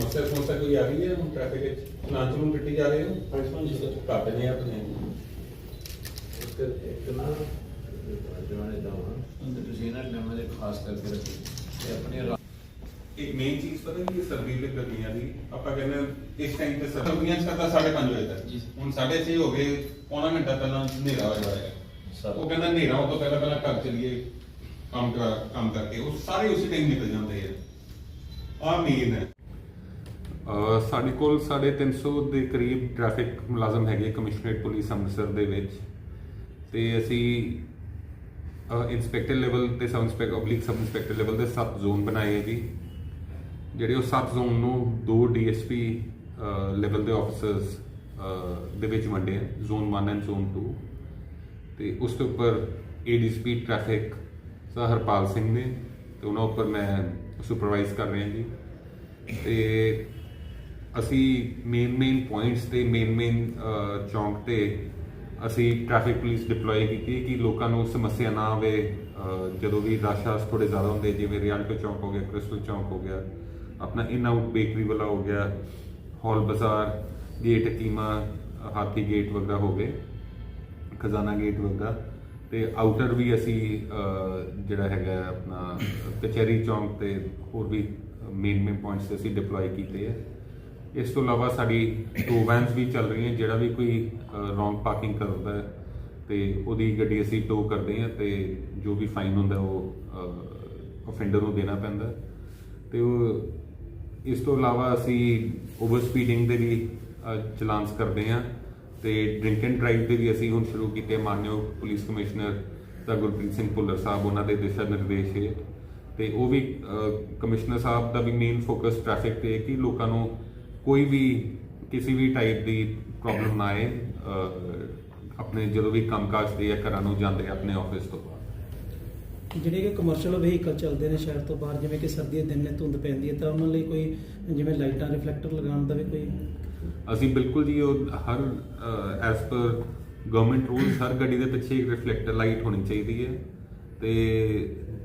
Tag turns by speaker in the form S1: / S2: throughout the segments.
S1: ਸਮੱਸਿਆ ਸਮੱਸਿਆ ਕੋਈ ਆ ਰਹੀ ਹੈ ਹੁਣ ਟ੍ਰੈਫਿਕ ਵਿੱਚ ਚਲਾਨ ਚਲੂਨ ਕੱਟੀ ਜਾ ਰਹੇ ਹੋ ਨੇ ਆਪਣੇ।
S2: ਇੱਕ ਇੱਕ ਨਾ ਜਵਾਨੇ ਦਵਾਂ ਤੇ ਤੁਸੀਂ ਇਹਨਾਂ ਨਿਯਮਾਂ ਦੇ ਖਾਸ ਕਰਕੇ ਰੱਖੋ ਤੇ ਆਪਣੇ ਰਾ-
S1: ਇੱਕ ਮੇਨ ਚੀਜ਼ ਪਤਾ ਕੀ ਸਰਦੀ ਦੇ ਗਰਮੀਆਂ ਦੀ ਆਪਾਂ ਕਹਿੰਦੇ ਹਾਂ, ਇਸ ਟਾਈਮ ਤੇ ਸਰਦੀਆਂ ਚ ਕਰਦਾ 5:30 ਵਜੇ ਤੱਕ।
S3: ਜੀ।
S1: ਹੁਣ 6:30 ਹੋ ਗਏ ਪੌਣਾ ਘੰਟਾ ਪਹਿਲਾਂ ਹਨੇਰਾ ਹੈ।
S3: ਸਰ।
S1: ਉਹ ਕਹਿੰਦਾ ਹਨੇਰਾ ਹੋਣ ਤੋਂ ਪਹਿਲਾਂ ਪਹਿਲਾਂ ਘਰ ਚਲੀਏ ਕੰਮ ਕਰਾ ਕੰਮ ਕਰਕੇ। ਉਹ ਸਾਰੇ ਉਸੇ ਟਾਈਮ ਨਿਕਲ ਜਾਂਦੇ ਆ। ਆ ਮੇਨ ਹੈ। ਸਾਡੇ ਕੋਲ 350 ਦੇ ਕਰੀਬ ਟ੍ਰੈਫਿਕ ਮੁਲਾਜ਼ਮ ਹੈਗੇ ਕਮਿਸ਼ਨਰੇਟ ਪੁਲਿਸ ਅੰਮ੍ਰਿਤਸਰ ਦੇ ਵਿੱਚ। ਤੇ ਅਸੀਂ ਇਨਸਪੈਕਟਰ ਲੈਵਲ ਤੇ sub inspector public sub inspector level ਦੇ 7 ਜ਼ੋਨ ਬਣਾਏ ਹੈ ਜੀ। ਜਿਹੜੇ ਉਹ 7 ਜ਼ੋਨ ਨੂੰ ਦੋ ਡੀਐਸਪੀ ਲੈਵਲ ਦੇ ਆਫੀਸਰਸ ਦੇ ਵਿੱਚ ਵੰਡੇ ਆ ਜ਼ੋਨ 1 ਐਂਡ ਜ਼ੋਨ 2 ਤੇ ਉਸ ਤੋਂ ਉੱਪਰ ADCP traffic sir Harpal Singh ਨੇ, ਤੇ ਉਹਨਾਂ ਉੱਪਰ ਮੈਂ ਸੁਪਰਵਾਈਜ਼ ਕਰ ਰਿਹਾ ਜੀ। ਤੇ ਅਸੀਂ ਮੇਨ ਮੇਨ ਪੁਆਇੰਟਸ ਤੇ ਮੇਨ ਮੇਨ ਚੌਂਕ ਤੇ ਅਸੀਂ ਟ੍ਰੈਫਿਕ ਪੁਲਿਸ ਡਿਪਲੋਏ ਕੀਤੀ ਕਿ ਲੋਕਾਂ ਨੂੰ ਸਮੱਸਿਆ ਨਾ ਆਵੇ ਜਦੋਂ ਵੀ ਰਸ਼ ਆਸ ਥੋੜੇ ਜ਼ਿਆਦਾ ਹੁੰਦੇ, ਜਿਵੇਂ ਰਿਆਲਟੋ ਚੌਂਕ ਹੋ ਗਿਆ ਕ੍ਰਿਸਟਲ ਚੌਂਕ ਹੋ ਗਿਆ, ਆਪਣਾ ਇਨ ਆਊਟ ਬੇਕਰੀ ਵਾਲਾ ਹੋ ਗਿਆ, ਹਾਲ ਬਾਜ਼ਾਰ ਗੇਟ ਕੀਮਾ, ਹਾਥੀ ਗੇਟ ਵਗੈਰਾ ਹੋ ਗਏ, ਖਜ਼ਾਨਾ ਗੇਟ ਵਗੈਰਾ ਤੇ ਆਊਟਰ ਵੀ ਅਸੀਂ ਜਿਹੜਾ ਹੈਗਾ ਆਪਣਾ ਕਚਹਿਰੀ ਚੌਂਕ ਤੇ ਹੋਰ ਵੀ ਮੇਨ ਮੇਨ ਪੁਆਇੰਟਸ ਤੇ ਅਸੀਂ ਡਿਪਲੋਏ ਕੀਤੇ ਹੈ ਇਸ ਤੋਂ ਇਲਾਵਾ ਸਾਡੀ ਟੋ ਵੈਨਸ ਵੀ ਚੱਲ ਰਹੀਆਂ ਜਿਹੜਾ ਵੀ ਕੋਈ ਰੋਂਗ ਪਾਰਕਿੰਗ ਕਰਦਾ ਹੈ ਤੇ ਉਹਦੀ ਗੱਡੀ ਅਸੀਂ ਟੋ ਕਰਦੇ ਹਾਂ ਤੇ ਜੋ ਵੀ ਫਾਈਨ ਹੁੰਦਾ ਉਹ ਅਫੈਂਡਰ ਨੂੰ ਦੇਣਾ ਪੈਂਦਾ ਹੈ। ਤੇ ਉਹ ਇਸ ਤੋਂ ਇਲਾਵਾ ਅਸੀਂ ਓਵਰ ਸਪੀਡਿੰਗ ਦੇ ਵੀ ਅ, ਚਲਾਨਸ ਕਰਦੇ ਹਾਂ ਤੇ ਡਰਿੰਕ ਐਂਡ ਡਰਾਈਵ ਦੇ ਵੀ ਅਸੀਂ ਹੁਣ ਸ਼ੁਰੂ ਕੀਤੇ ਮਾਨਯੋਗ ਪੁਲਿਸ ਕਮਿਸ਼ਨਰ ਦਾ ਗੁਰਪ੍ਰੀਤ ਸਿੰਘ ਭੁੱਲਰ ਸਾਹਿਬ ਉਹਨਾਂ ਦੇ ਦਿਸ਼ਾ ਨਿਰਦੇਸ਼ ਹੈ ਤੇ ਉਹ ਵੀ ਕਮਿਸ਼ਨਰ ਸਾਹਿਬ ਦਾ ਵੀ ਮੇਨ ਫੋਕਸ ਟ੍ਰੈਫਿਕ ਤੇ ਹੈ ਕਿ ਲੋਕਾਂ ਨੂੰ ਕੋਈ ਵੀ ਕਿਸੇ ਵੀ ਟਾਈਪ ਦੀ ਪ੍ਰੋਬਲਮ ਨਾ ਆਏ ਆਪਣੇ ਜਦੋਂ ਵੀ ਕੰਮਕਾਜ ਤੇ ਜਾਂ ਘਰਾਂ ਨੂੰ ਜਾਂਦੇ ਆਪਣੇ ਆਫਿਸ ਤੋਂ ਬਾਅਦ
S4: ਜਿਹੜੇ ਕਿ ਕਮਰਸ਼ੀਅਲ ਵਹੀਕਲ ਚੱਲਦੇ ਨੇ ਸ਼ਹਿਰ ਤੋਂ ਬਾਹਰ ਜਿਵੇਂ ਕਿ ਸਰਦੀ ਦੇ ਦਿਨ ਨੇ ਧੁੰਦ ਪੈਂਦੀ ਹੈ ਤਾਂ ਉਹਨਾਂ ਲਈ ਕੋਈ ਜਿਵੇਂ ਲਾਈਟਾਂ ਰਿਫਲੈਕਟਰ ਲਗਾਉਣ ਦਾ ਵੀ ਕੋਈ
S1: ਅਸੀਂ ਬਿਲਕੁਲ ਜੀ ਉਹ ਹਰ ਐਸ ਪਰ ਗਵਰਨਮੈਂਟ ਰੂਲਸ ਹਰ ਗੱਡੀ ਦੇ ਪਿੱਛੇ ਇੱਕ ਰਿਫਲੈਕਟਰ ਲਾਈਟ ਹੋਣੀ ਚਾਹੀਦੀ ਹੈ। ਤੇ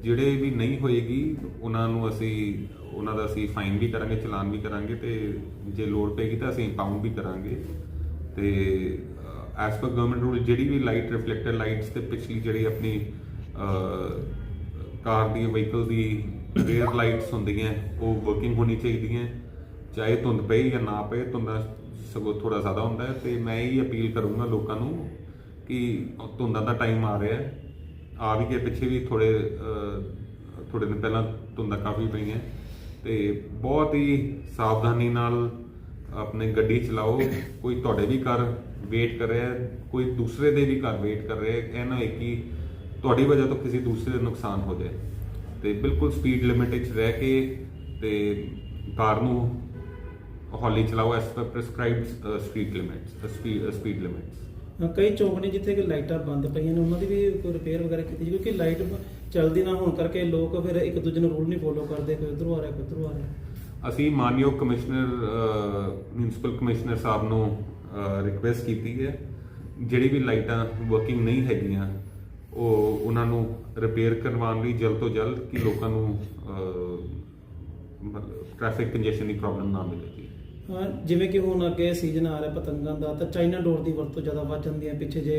S1: ਜਿਹੜੇ ਵੀ ਨਹੀਂ ਹੋਏਗੀ, ਉਹਨਾਂ ਨੂੰ ਅਸੀਂ, ਉਹਨਾਂ ਦਾ ਅਸੀਂ ਫਾਈਨ ਵੀ ਕਰਾਂਗੇ, ਚਲਾਨ ਵੀ ਕਰਾਂਗੇ ਤੇ ਜੇ ਲੋੜ ਪਏਗੀ ਤਾਂ ਅਸੀਂ ਪਾਉਂਡ ਵੀ ਕਰਾਂਗੇ। ਤੇ ਐਸ ਪਰ ਗਵਰਨਮੈਂਟ ਰੂਲ ਜਿਹੜੀ ਵੀ ਲਾਈਟ ਰਿਫਲੈਕਟਰ ਲਾਈਟਸ ਤੇ ਪਿਛਲੀ ਜਿਹੜੀ ਆਪਣੀ ਕਾਰ ਦੀ ਵਹੀਕਲ ਦੀ ਰੇਅਰ ਲਾਈਟਸ ਹੁੰਦੀਆਂ, ਉਹ ਵਰਕਿੰਗ ਹੋਣੀ ਚਾਹੀਦੀਆਂ। ਚਾਹੇ ਧੁੰਦ ਪਏ ਜਾਂ ਨਾ ਪਏ, ਧੁੰਦਾਂ ਸਗੋਂ ਥੋੜਾ ਜ਼ਿਆਦਾ ਹੁੰਦਾ ਹੈ ਤੇ ਮੈਂ ਇਹ ਅਪੀਲ ਕਰੂੰਗਾ ਲੋਕਾਂ ਨੂੰ ਕਿ ਧੁੰਦਾਂ ਦਾ ਟਾਈਮ ਆ ਰਿਹਾ ਹੈ। ਆ ਵੀ ਕੇ ਪਿੱਛੇ ਵੀ ਥੋੜੇ ਅਹ, ਥੋੜੇ ਦਿਨ ਪਹਿਲਾਂ ਧੁੰਦਾਂ ਕਾਫੀ ਪਈਆਂ। ਤੇ ਬਹੁਤ ਹੀ ਸਾਵਧਾਨੀ ਨਾਲ ਆਪਣੇ ਗੱਡੀ ਚਲਾਓ ਕੋਈ ਤੁਹਾਡੇ ਵੀ ਘਰ ਵੇਟ ਕਰ ਰਿਹਾ ਕੋਈ ਦੂਸਰੇ ਦੇ ਵੀ ਘਰ ਵੇਟ ਕਰ ਰਿਹਾ ਹੈ ਇਹ ਨਾ ਹੋਏ ਕਿ ਤੁਹਾਡੀ ਵਜ੍ਹਾ ਤੋਂ ਕਿਸੇ ਦੂਸਰੇ ਦਾ ਨੁਕਸਾਨ ਹੋ ਜਾਏ। ਤੇ ਬਿਲਕੁਲ ਸਪੀਡ ਲਿਮਿਟ ਵਿੱਚ ਰਹਿ ਕੇ ਤੇ ਕਾਰ ਨੂੰ ਹੌਲੀ ਚਲਾਓ as per prescribed speed limits speed limits
S4: ਕਈ ਚੌਂਕ ਨੇ ਜਿੱਥੇ ਕਿ ਲਾਈਟਾਂ ਬੰਦ ਪਈਆਂ ਨੇ, ਉਹਨਾਂ ਦੀ ਵੀ ਰਿਪੇਅਰ ਵਗੈਰਾ ਕੀਤੀ ਜੀ ਕਿਉਂਕਿ ਲਾਈਟ ਚੱਲਦੀ ਨਾ ਹੋਣ ਕਰਕੇ ਲੋਕ ਫਿਰ ਇੱਕ ਦੂਜੇ ਨੂੰ ਰੂਲ ਨਹੀਂ ਫੋਲੋ ਕਰਦੇ, ਕੋਈ ਉਧਰੋਂ ਆ ਰਿਹਾ, ਕੋਈ ਉਧਰੋਂ ਆ ਰਿਹਾ।
S1: ਅਸੀਂ ਮਾਨਯੋਗ ਕਮਿਸ਼ਨਰ ਮਿਊਨਿਸਪਲ ਕਮਿਸ਼ਨਰ ਸਾਹਿਬ ਨੂੰ ਰਿਕੁਐਸਟ ਕੀਤੀ ਹੈ, ਜਿਹੜੀ ਵੀ ਲਾਈਟਾਂ ਵਰਕਿੰਗ ਨਹੀਂ ਹੈਗੀਆਂ, ਉਹ ਉਹਨਾਂ ਨੂੰ ਰਿਪੇਅਰ ਕਰਵਾਉਣ ਲਈ ਜਲਦ ਤੋਂ ਜਲਦ ਕਿ ਲੋਕਾਂ ਨੂੰ ਟ੍ਰੈਫਿਕ ਕੰਜੈਸ਼ਨ ਦੀ ਪ੍ਰੋਬਲਮ ਨਾ ਮਿਲੇ ਜੀ।
S4: ਜਿਵੇਂ ਕਿ ਹੁਣ ਅੱਗੇ ਸੀਜ਼ਨ ਆ ਰਿਹਾ ਪਤੰਗਾਂ ਦਾ ਤਾਂ ਚਾਈਨਾ ਡੋਰ ਦੀ ਵਰਤੋਂ ਜ਼ਿਆਦਾ ਵੱਧ ਜਾਂਦੀ ਹੈ। ਪਿੱਛੇ ਜੇ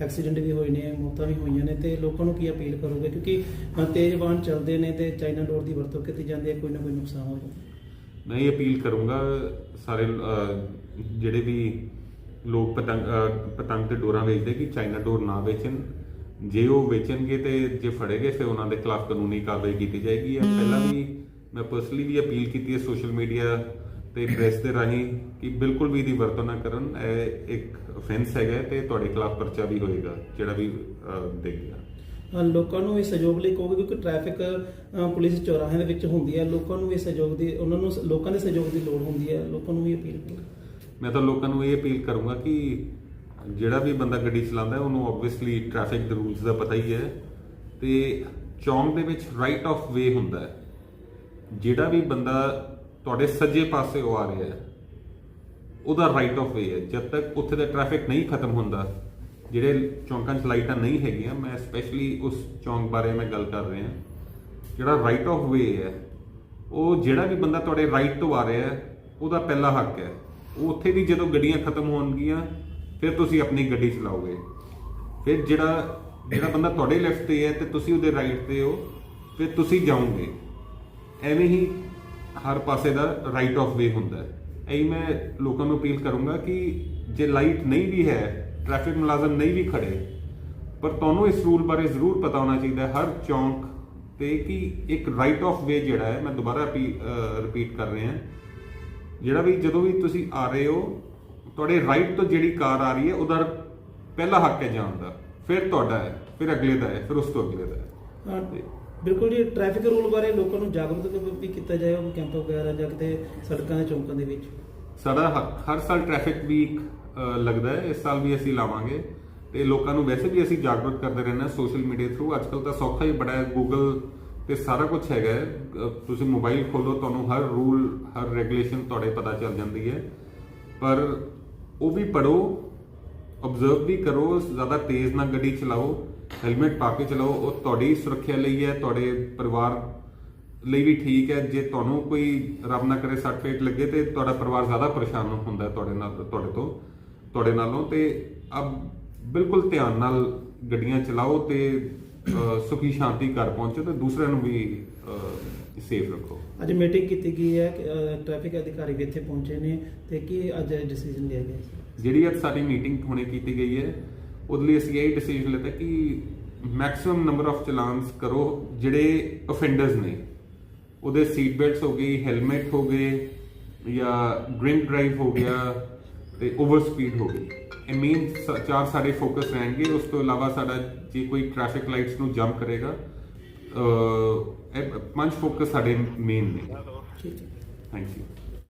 S4: ਐਕਸੀਡੈਂਟ ਵੀ ਹੋਏ ਨੇ ਮੌਤਾਂ ਵੀ ਹੋਈਆਂ ਨੇ ਤੇ ਲੋਕਾਂ ਨੂੰ ਕੀ ਅਪੀਲ ਕਰੋਗੇ? ਕਿਉਂਕਿ ਤੇਜ਼ ਵਾਹਨ ਚੱਲਦੇ ਨੇ ਤੇ ਚਾਈਨਾ ਡੋਰ ਦੀ ਵਰਤੋਂ ਕੀਤੀ ਜਾਂਦੀ ਹੈ ਕੋਈ ਨਾ ਕੋਈ ਨੁਕਸਾਨ ਹੋ ਜਾਂਦਾ।
S1: ਮੈਂ ਇਹ ਅਪੀਲ ਕਰੂੰਗਾ ਸਾਰੇ ਜਿਹੜੇ ਵੀ ਲੋਕ ਪਤੰਗ ਪਤੰਗ ਤੇ ਡੋਰਾਂ ਵੇਚਦੇ ਕਿ ਚਾਈਨਾ ਡੋਰ ਨਾ ਵੇਚਣ। ਜੇ ਉਹ ਵੇਚਣਗੇ ਤੇ ਜੇ ਫੜੇ ਗਏ ਫਿਰ ਉਹਨਾਂ ਦੇ ਖਿਲਾਫ ਕਾਨੂੰਨੀ ਕਾਰਵਾਈ ਕੀਤੀ ਜਾਏਗੀ। ਪਹਿਲਾਂ ਵੀ ਮੈਂ ਪਰਸਨਲੀ ਵੀ ਅਪੀਲ ਕੀਤੀ ਹੈ ਸੋਸ਼ਲ ਮੀਡੀਆ ਤੇ ਪ੍ਰੈਸ ਦੇ ਰਾਹੀਂ ਕਿ ਬਿਲਕੁਲ ਵੀ ਇਹਦੀ ਵਰਤੋਂ ਨਾ ਕਰਨ ਇਹ ਇੱਕ ਅਫੈਂਸ ਹੈਗਾ ਤੇ ਤੁਹਾਡੇ ਖਿਲਾਫ ਪਰਚਾ ਵੀ ਹੋਏਗਾ ਜਿਹੜਾ ਵੀ ਦੇਖੇਗਾ
S4: ਲੋਕਾਂ ਨੂੰ ਵੀ ਸਹਿਯੋਗ ਲਈ ਕਹੋਗੇ ਕਿਉਂਕਿ ਟ੍ਰੈਫਿਕ ਪੁਲਿਸ ਚੌਰਾਹਿਆਂ ਦੇ ਵਿੱਚ ਹੁੰਦੀ ਹੈ ਲੋਕਾਂ ਨੂੰ ਵੀ ਸਹਿਯੋਗ ਦੀ ਉਹਨਾਂ ਨੂੰ ਲੋਕਾਂ ਦੇ ਸਹਿਯੋਗ ਦੀ ਲੋੜ ਹੁੰਦੀ ਹੈ ਲੋਕਾਂ ਨੂੰ ਵੀ ਅਪੀਲ ਕਰੋ
S1: ਮੈਂ ਤਾਂ ਲੋਕਾਂ ਨੂੰ ਇਹ ਅਪੀਲ ਕਰੂੰਗਾ ਕਿ ਜਿਹੜਾ ਵੀ ਬੰਦਾ ਗੱਡੀ ਚਲਾਉਂਦਾ ਹੈ ਉਹਨੂੰ ਆਬਵੀਅਸਲੀ ਟ੍ਰੈਫਿਕ ਦੇ ਰੂਲਸ ਦਾ ਪਤਾ ਹੀ ਹੈ ਤੇ ਚੌਂਕ ਦੇ ਵਿੱਚ ਰਾਈਟ ਆਫ ਵੇ ਹੁੰਦਾ ਹੈ। ਜਿਹੜਾ ਵੀ ਬੰਦਾ ਤੁਹਾਡੇ ਸੱਜੇ ਪਾਸੇ ਉਹ ਆ ਰਿਹਾ ਹੈ। ਉਹਦਾ ਰਾਈਟ ਆਫ ਵੇ ਹੈ। ਜਦ ਤੱਕ ਉੱਥੇ ਦਾ ਟ੍ਰੈਫਿਕ ਨਹੀਂ ਖਤਮ ਹੁੰਦਾ, ਜਿਹੜੇ ਚੌਂਕਾਂ 'ਚ ਲਾਈਟਾਂ ਨਹੀਂ ਹੈਗੀਆਂ, ਮੈਂ ਸਪੈਸ਼ਲੀ ਉਸ ਚੌਂਕ ਬਾਰੇ ਮੈਂ ਗੱਲ ਕਰ ਰਿਹਾ। ਜਿਹੜਾ ਰਾਈਟ ਆਫ ਵੇ ਹੈ, ਉਹ ਜਿਹੜਾ ਵੀ ਬੰਦਾ ਤੁਹਾਡੇ ਰਾਈਟ ਤੋਂ ਆ ਰਿਹਾ ਹੈ, ਉਹਦਾ ਪਹਿਲਾ ਹੱਕ ਹੈ। ਉਹ ਉੱਥੇ ਵੀ ਜਦੋਂ ਗੱਡੀਆਂ ਖਤਮ ਹੋਣਗੀਆਂ, ਫਿਰ ਤੁਸੀਂ ਆਪਣੀ ਗੱਡੀ ਚਲਾਓਗੇ। ਫਿਰ ਜਿਹੜਾ ਜਿਹੜਾ ਬੰਦਾ ਤੁਹਾਡੇ ਲੈਫਟ ਤੇ ਹੈ ਤੇ ਤੁਸੀਂ ਉਹਦੇ ਰਾਈਟ ਤੇ ਹੋ, ਫਿਰ ਤੁਸੀਂ ਜਾਓਗੇ। ਐਵੇਂ ਹੀ ਹਰ ਪਾਸੇ ਦਾ ਰਾਈਟ ਆਫ ਵੇ ਹੁੰਦਾ ਹੈ। ਐਂ ਮੈਂ ਲੋਕਾਂ ਨੂੰ ਅਪੀਲ ਕਰੂੰਗਾ ਕਿ ਜੇ ਲਾਈਟ ਨਹੀਂ ਵੀ ਹੈ ਟ੍ਰੈਫਿਕ ਮੁਲਾਜ਼ਮ ਨਹੀਂ ਵੀ ਖੜੇ, ਪਰ ਤੁਹਾਨੂੰ ਇਸ ਰੂਲ ਬਾਰੇ ਜ਼ਰੂਰ ਪਤਾ ਹੋਣਾ ਚਾਹੀਦਾ ਹੈ। ਹਰ ਚੌਂਕ ਤੇ ਕਿ ਇੱਕ ਰਾਈਟ ਆਫ ਵੇ ਜਿਹੜਾ ਹੈ, ਮੈਂ ਦੁਬਾਰਾ ਰਿਪੀਟ ਕਰ ਰਿਹਾ। ਜਿਹੜਾ ਵੀ ਜਦੋਂ ਵੀ ਤੁਸੀਂ ਆ ਰਹੇ ਹੋ, ਤੁਹਾਡੇ ਰਾਈਟ ਤੋਂ ਜਿਹੜੀ ਕਾਰ ਆ ਰਹੀ ਹੈ, ਉਹਦਾ ਪਹਿਲਾ ਹੱਕ ਹੈ ਜਾਣ ਦਾ। ਫਿਰ ਤੁਹਾਡਾ ਹੈ, ਫਿਰ ਅਗਲੇ ਦਾ ਹੈ, ਫਿਰ ਉਸ ਤੋਂ ਅਗਲੇ ਦਾ ਹੈ।
S4: ਬਿਲਕੁਲ ਜੀ ਟ੍ਰੈਫਿਕ ਰੂਲ ਬਾਰੇ ਲੋਕਾਂ ਨੂੰ ਜਾਗਰੂਕ ਵੀ ਕੀਤਾ ਜਾਏ, ਉਹ ਕੈਂਪ ਵਗੈਰਾ ਜਾਂ ਕਿਤੇ ਸੜਕਾਂ ਦੇ ਚੌਂਕਾਂ ਦੇ ਵਿੱਚ।
S1: ਸਾਡਾ ਹ- ਹਰ ਸਾਲ ਟ੍ਰੈਫਿਕ ਵੀਕ ਲੱਗਦਾ ਹੈ, ਇਸ ਸਾਲ ਵੀ ਅਸੀਂ ਲਾਵਾਂਗੇ। ਤੇ ਲੋਕਾਂ ਨੂੰ ਵੈਸੇ ਵੀ ਅਸੀਂ ਜਾਗਰੂਕ ਕਰਦੇ ਰਹਿੰਦੇ ਹਾਂ ਸੋਸ਼ਲ ਮੀਡੀਆ ਥਰੂ ਅੱਜਕੱਲ ਤਾਂ ਸੌਖਾ ਹੀ ਬੜਾ ਹੈ ਗੂਗਲ ਤੇ ਸਾਰਾ ਕੁਝ ਹੈਗਾ ਹੈ। ਤੁਸੀਂ ਮੋਬਾਈਲ ਖੋਲੋ ਤੁਹਾਨੂੰ ਹਰ ਰੂਲ ਹਰ ਰੈਗੂਲੇਸ਼ਨ ਤੁਹਾਡੇ ਪਤਾ ਚੱਲ ਜਾਂਦੀ ਹੈ। ਪਰ ਉਹ ਵੀ ਪੜੋ ਆਬਜ਼ਰਵ ਵੀ ਕਰੋ, ਜ਼ਿਆਦਾ ਤੇਜ਼ ਨਾ ਗੱਡੀ ਚਲਾਓ। ਹੈਲਮਟ ਪਾ ਕੇ ਚਲਾਓ ਉਹ ਤੁਹਾਡੀ ਸੁਰੱਖਿਆ ਲਈ ਹੈ ਤੁਹਾਡੇ ਪਰਿਵਾਰ ਲਈ ਵੀ ਠੀਕ ਹੈ। ਜੇ ਤੁਹਾਨੂੰ ਕੋਈ ਰੱਬ ਨਾ ਕਰੇ ਸੱਟ ਫੇਟ ਲੱਗੇ ਤੇ ਤੁਹਾਡਾ ਪਰਿਵਾਰ ਜ਼ਿਆਦਾ ਪਰੇਸ਼ਾਨ ਹੁੰਦਾ ਤੁਹਾਡੇ ਨਾਲ ਤੁਹਾਡੇ ਤੋਂ ਤੁਹਾਡੇ ਨਾਲੋਂ। ਤੇ ਅਬ ਬਿਲਕੁਲ ਧਿਆਨ ਨਾਲ ਗੱਡੀਆਂ ਚਲਾਓ ਤੇ ਸੁਖੀ ਸ਼ਾਂਤੀ ਘਰ ਪਹੁੰਚੋ ਤੇ ਦੂਸਰਿਆਂ ਨੂੰ ਵੀ ਸੇਫ ਰੱਖੋ।
S4: ਅੱਜ ਮੀਟਿੰਗ ਕੀਤੀ ਗਈ ਹੈ ਟ੍ਰੈਫਿਕ ਅਧਿਕਾਰੀ ਵੀ ਇੱਥੇ ਪਹੁੰਚੇ ਨੇ ਤੇ ਕੀ ਅੱਜ ਡਿਸੀਜਨ ਲਿਆ ਗਿਆ?
S1: ਜਿਹੜੀ ਅੱਜ ਸਾਡੀ ਮੀਟਿੰਗ ਹੁਣੇ ਕੀਤੀ ਗਈ ਹੈ ਉਹਦੇ ਲਈ ਅਸੀਂ ਇਹ ਡਿਸੀਜਨ ਲਿੱਤਾ ਕਿ ਮੈਕਸਿਮਮ ਨੰਬਰ ਆਫ ਚਲਾਨਸ ਕਰੋ ਜਿਹੜੇ ਅਫੈਂਡਰਸ ਨੇ। ਉਹਦੇ ਸੀਟ ਬੈਲਟਸ ਹੋ ਗਈ ਹੈਲਮਟ ਹੋ ਗਏ ਜਾਂ ਡਰਿੰਕ ਡਰਾਈਵ ਹੋ ਗਿਆ ਤੇ ਓਵਰ ਸਪੀਡ ਹੋ ਗਈ। ਇਹ ਮੇਨ ਚਾਰ ਸਾਡੇ ਫੋਕਸ ਰਹਿਣਗੇ ਉਸ ਤੋਂ ਇਲਾਵਾ ਸਾਡਾ ਜੇ ਕੋਈ ਟ੍ਰੈਫਿਕ ਲਾਈਟਸ ਨੂੰ ਜੰਪ ਕਰੇਗਾ ਇਹ ਪੰਜ ਫੋਕਸ ਸਾਡੇ ਮੇਨ ਨੇ।
S4: ਠੀਕ ਹੈ
S1: ਥੈਂਕ ਯੂ